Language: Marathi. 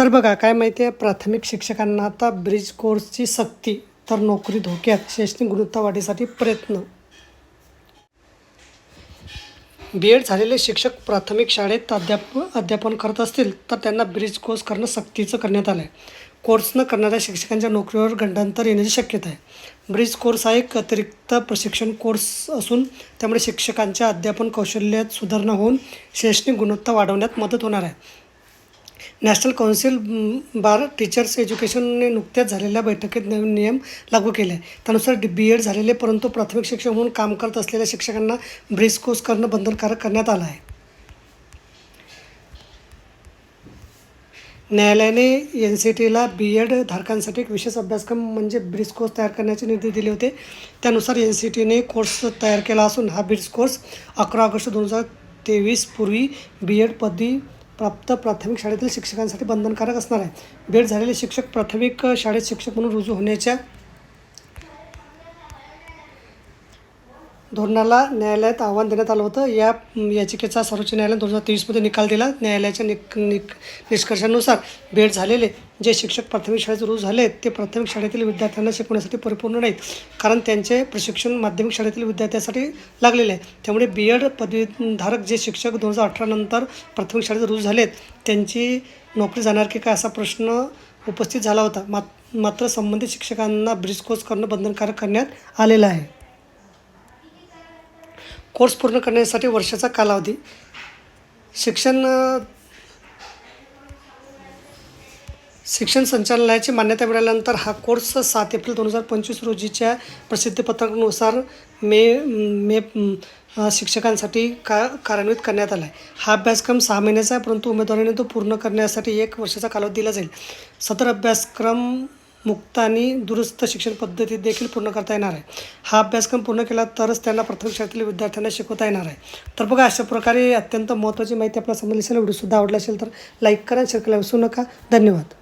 तर बघा काय माहिती आहे? प्राथमिक शिक्षकांना आता ब्रिज कोर्सची सक्ती तर नोकरी धोक्यात शैक्षणिक गुणवत्ता वाढीसाठी प्रयत्न. बी एड झालेले शिक्षक प्राथमिक शाळेत अध्याप अध्यापन करत असतील तर त्यांना ब्रिज कोर्स करणं सक्तीचं करण्यात आलं आहे कोर्स न करणाऱ्या शिक्षकांच्या नोकरीवर गंडांतर येण्याची शक्यता आहे. ब्रिज कोर्स हा एक अतिरिक्त प्रशिक्षण कोर्स असून त्यामुळे शिक्षकांच्या अध्यापन कौशल्यात सुधारणा होऊन शैक्षणिक गुणवत्ता वाढवण्यात मदत होणार आहे. नॅशनल कौन्सिल बार टीचर्स एज्युकेशनने नुकत्याच झालेल्या बैठकीत नवीन नियम लागू केले. आहे त्यानुसार बी एड झालेले परंतु प्राथमिक शिक्षक म्हणून काम करत असलेल्या शिक्षकांना ब्रिज कोर्स करणं बंधनकारक करण्यात आलं आहे. न्यायालयाने एन सी टीला बी एड धारकांसाठी एक विशेष अभ्यासक्रम म्हणजे ब्रिज कोर्स तयार करण्याचे निर्देश दिले होते. त्यानुसार एन सी टीने कोर्स तयार केला असून हा ब्रिज कोर्स अकरा ऑगस्ट दोन हजार तेवीस पूर्वी बी एड पदवी प्राप्त प्राथमिक शाळेतील शिक्षकांसाठी बंधनकारक असणार आहे. भेट झालेले शिक्षक प्राथमिक शाळेत शिक्षक म्हणून रुजू होण्याच्या धोरणाला न्यायालयात आव्हान देण्यात आलं होतं. या याचिकेचा सर्वोच्च न्यायालयाने दोन हजार तेवीसमध्ये निकाल दिला. न्यायालयाच्या निक निक निष्कर्षानुसार भेट झालेले जे शिक्षक प्राथमिक शाळेत रुजू झाले ते प्राथमिक शाळेतील विद्यार्थ्यांना शिकवण्यासाठी परिपूर्ण नाहीत. कारण त्यांचे प्रशिक्षण माध्यमिक शाळेतील विद्यार्थ्यांसाठी लागलेले आहे. त्यामुळे बी एड पदवीधारक जे शिक्षक दोन हजार अठरानंतर प्राथमिक शाळेत रुजू झालेत त्यांची नोकरी जाणार की काय असा प्रश्न उपस्थित झाला होता. मात मात्र संबंधित शिक्षकांना ब्रिज कोर्स करणं बंधनकारक करण्यात आलेलं आहे. कोर्स पूर्ण करण्यासाठी वर्षाचा कालावधी. शिक्षण शिक्षण संचालनालयाची मान्यता मिळाल्यानंतर हा कोर्स सात एप्रिल दोन हजार पंचवीस रोजीच्या प्रसिद्धपत्रकानुसार मे मे शिक्षकांसाठी का कार्यान्वित करण्यात आला आहे हा अभ्यासक्रम सहा महिन्याचा आहे परंतु उमेदवाराने तो पूर्ण करण्यासाठी एक वर्षाचा कालावधी दिला जाईल. सदर अभ्यासक्रम मुक्त आणि दुरुस्त शिक्षण पद्धती देखील पूर्ण करता येणार आहे. हा अभ्यासक्रम पूर्ण केला तरच त्यांना प्रथम शाळेतील विद्यार्थ्यांना शिकवता येणार आहे. तर बघा अशा प्रकारे अत्यंत महत्त्वाची माहिती आपल्याला समजली असेल व्हिडिओसुद्धा आवडला असेल तर लाईक करा शेअर करायला विसरू नका. धन्यवाद.